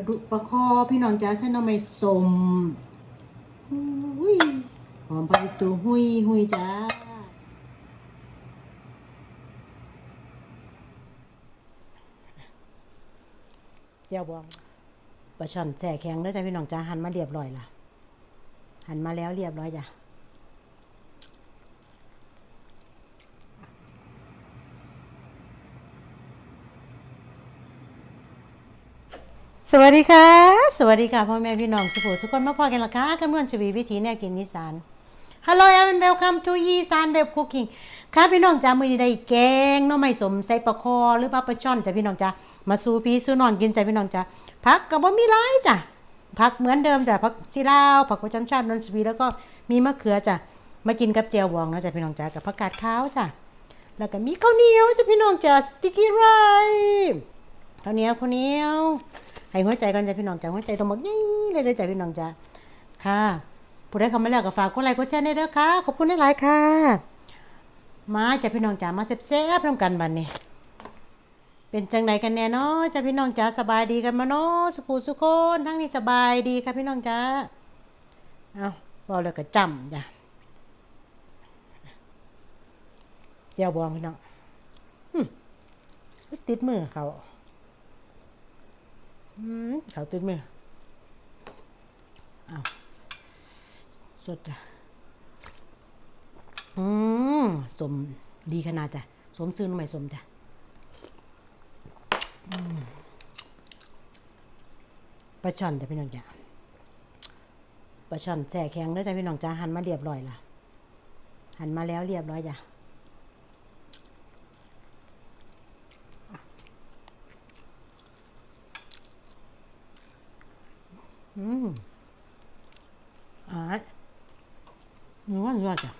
ลาดุกปลาคอพี่น้องจ้าเส้นน้ำไม่สมอุ้ยหอมปลาตูหุยหุยจ้าเจ้าบองปลาช่อนแส่แข็งแล้วจ้ะพี่น้องจ้าหั่นมาเรียบร้อยละหั่นมาแล้วเรียบร้อยจ้ะ สวัสดีค่ะ สวัสดีค่ะพ่อแม่พี่น้องสุโขทุกคนมาพอกันละค่ะคำนวณชีวิตวิถีแนวกินนิสาน Hello and welcome to ยีสานแบบคุกกิ้งค่ะพี่น้องจ้ามือนี้ได้แกงน้อไม่สมใส่ปลาคอหรือปลาปลาช่อนจ้ะพี่น้องจ้ามาสู่พี่สู่น้องกินจ้ะพี่น้องจ้าผักกับว่ามีหลายจ้ะผักเหมือนเดิมจ้ะผักซีลาวผักประจำชาตินนทบุรีแล้วก็มีมะเขือจ้ะมากินกับเจียวบองนะจ้ะพี่น้องจ้ากับผักกาดขาวจ้ะแล้วก็มีข้าวเหนียวจ้ะพี่น้องจ้าสติ๊กกี้ไรข้าวเหนียวข้าวเหนียว ให้หัวใจกันจ้ะพี่น้องจ้าหัวใจตรงบักยี่เลยเลยจ้ะพี่น้องจ้าค่ะผู้ใดเข้ามาแล้วก็ฝากกดไลค์กดแชร์ได้เด้อค่ะขอบคุณหลายๆค่ะ มาจ้ะพี่น้องจ้ามาแซ่บๆน้ำกันบัดนี้ เป็นจังไดกันแน่เนาะจ้ะพี่น้องจ้าสบายดีกันมาเนาะสุขสุขคนทั้งนี้สบายดีค่ะพี่น้องจ้าเอาบอกเลยก็จำจ้ะเจ้าบองพี่น้องติดมือเขา เขาติดมืออ้าวสดจ้ะ อืมสมดีขนาดจ้ะ สมซื้อหน่อไม้สมจ้ะปลาช่อนจ้ะพี่น้องจ้ะปลาช่อนแส่แข็งแล้วจ้ะพี่น้องจ้ะหั่นมาเรียบร้อยละหั่นมาแล้วเรียบร้อยจ้ะ อืมอ่าหนูว่ายอดจ้ะ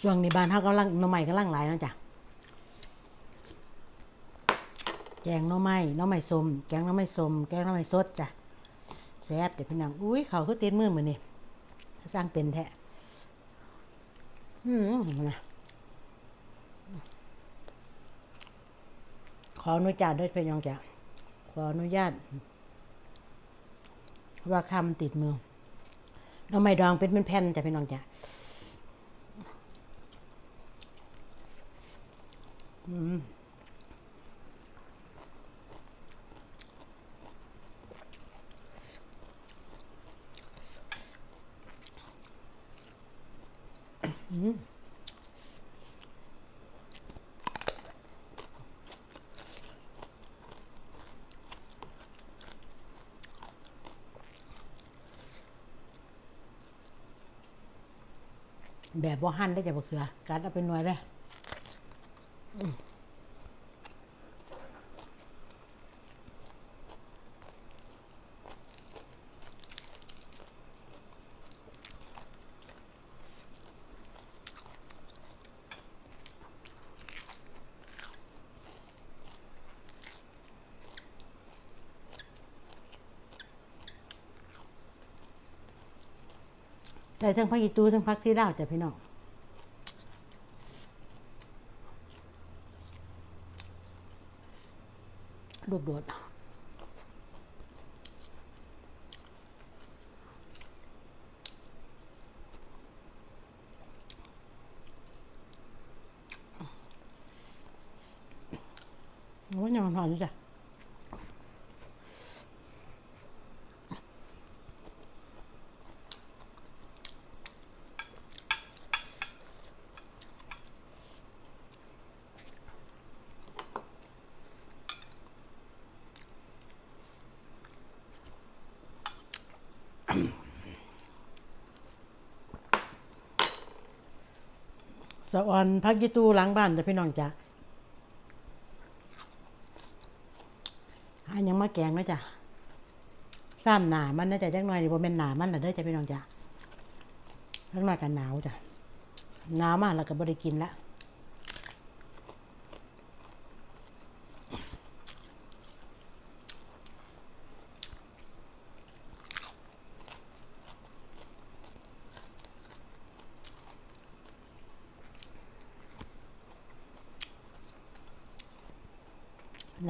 ช่วงนี้บ้านเขากำลังน่อไม้กำลังหลายนะจ้ะแกงน่อไม้หน่อไม้ส้มแกงน่อไม้ส้มแกงน่อไม้สดจ้ะแซ่บเดี๋ยวพี่นางอุ้ยเขาคือเต้นมือเหมือนนี่สร้างเป็นแท้อืมนะ ขออนุญาตด้วยพี่น้องจ้ะขออนุญาต ว่าคำติดมือน้ำไม้ดองเป็นเป็นแผ่นจ้ะพี่น้องจ้ะอืม แบบว่าหั่นได้จ้ะบักเขือการเอาเป็นหน่วยเลย ใส่ทั้งผักอีตูทั้งผักซีลาจ้ะพี่น้องรูปโดดโอ้ยยัง สะออนพักยีตูหล้างบ้านจ้ะพี่น้องจ้ะอันยังมาแกงนะจ้ะซ้ำหนามันนะจ้ะจักหน่อยนี่บ่แม่นหนามันล่ะเด้อจ้ะพี่น้องจ้ะจักหน่อยกันหนาวจ้ะหนาวมากแล้วก็บ่ได้กินละ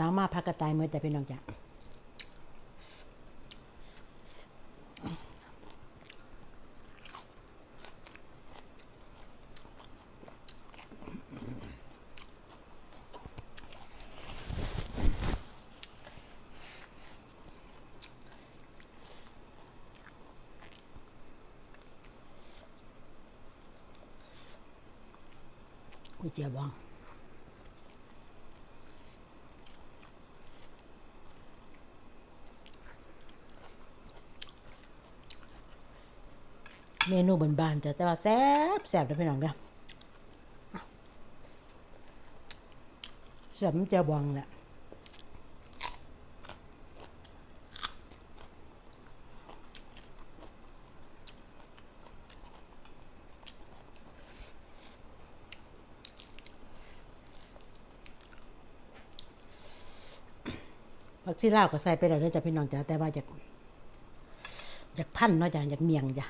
นาวมาพักกระต่ายมือแต่พี่น้องจ้ะอุ้ยเจียวบอง เมนูบานๆจ้ะแต่ว่าแซ่บแซ่บเลยพี่น้องเด้อแซ่บมันจะบองแหละผักชีลาวก็ใส่ไปแล้วเด้อจ้ะพี่น้องจ้ะแต่ว่าอยากอยากพันเนาะจ้ะอยากเมียงจ้ะ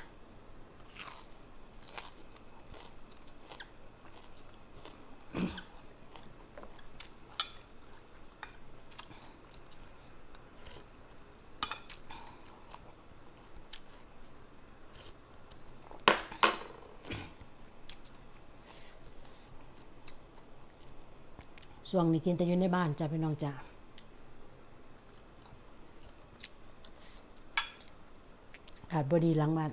ช่วงนี้กินแต่อยู่ในบ้านจ้ะพี่น้องจ้ะขาดบอดีหลังบ้าน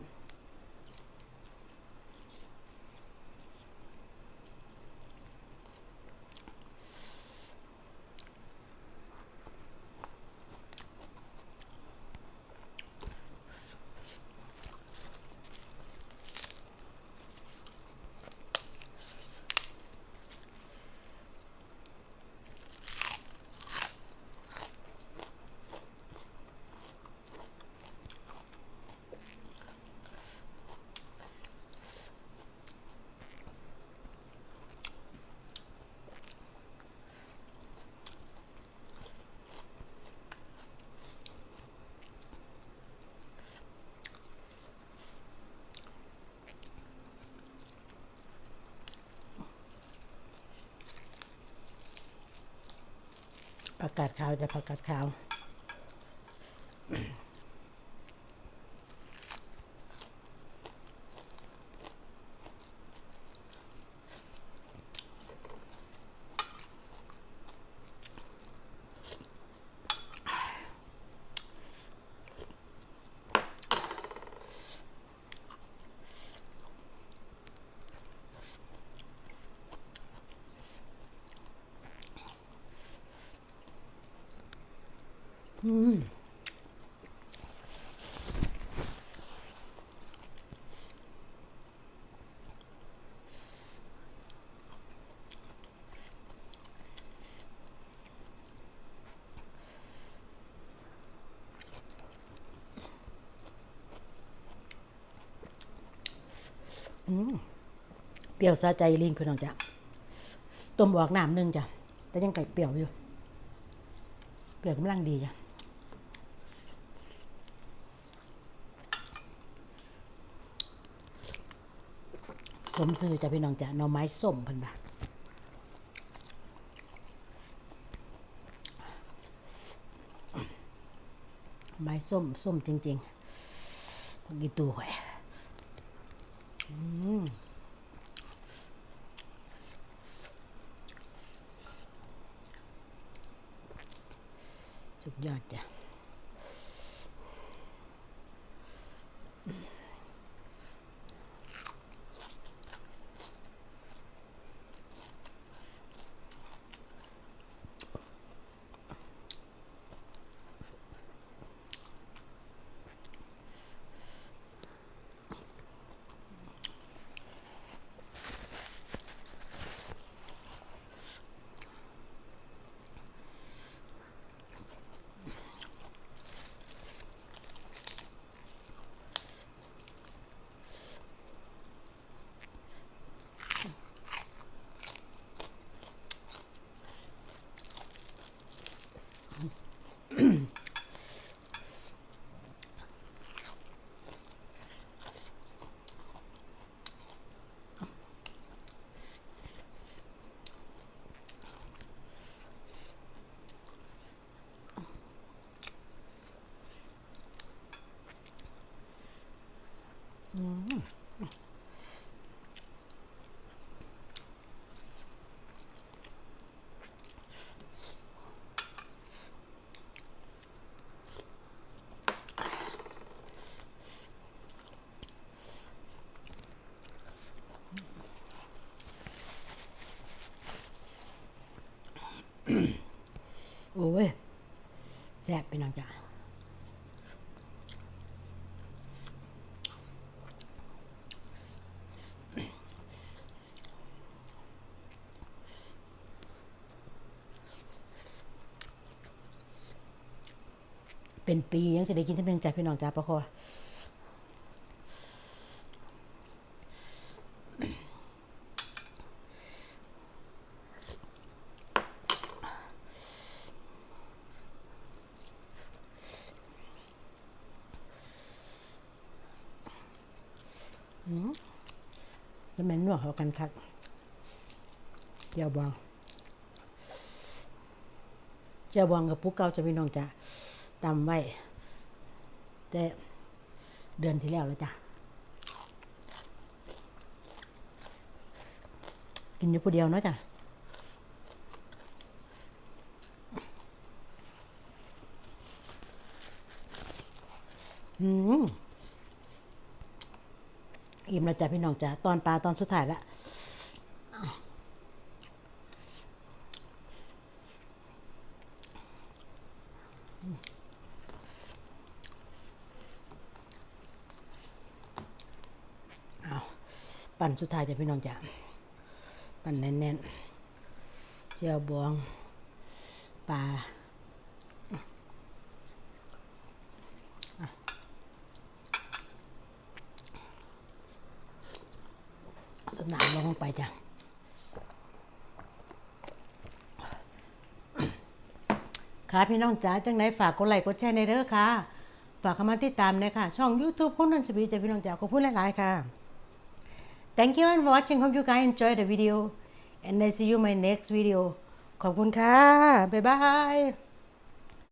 ผักกาดขาวจะผักกาดขาว เปรี้ยวสะใจลิงพี่น้องจ้ะต้มออกน้ำหนึงจ้ะ แต่ยังไก่เปรี้ยวอยู่ เปรี้ยวกำลังดีจ้ะสมซื้อจ้ะพี่น้องจ้ะหน่อไม้ส้มพิ่นบ่าไม้ส้ม ส้มจริงๆพวกกีตูหอย สุดยอดจ้ะ แซ่บพี่น้องจ้ะเป็นปียังจะได้กินเท่านึงจ้ะพี่น้องจ้าปะคอ จะแม่นนัวเขากันคักเจียวบองเจียวบองกับปุ๊กเก่าจะพี่น้องจ้ะตำไว้ แต่เดือนที่แล้วแล้วจ้ะกินอยู่ผู้เดียวเนาะจ้ะอืม อิ่มแล้วจ้ะพี่น้องจ้ะตอนปลาตอนสุดท้ายละเอาปั่นสุดท้ายจ้ะพี่น้องจ้ะปั่นแน่นๆเจียวบองปลา สน้ำลงไปจ้ะค่ะพี่น้องจ๋าจังไหนฝากกดไลค์กดแชร์ในเด้อค่ะ ฝากเข้ามาติดตามเลยค่ะ ช่อง YouTube คนนันสบีจะพี่น้องจ๋าขอบคุณหลาย ๆ ค่ะ Thank you and for watching hope you guys enjoy the video and I see you my next video ขอบคุณค่ะ บ๊ายบาย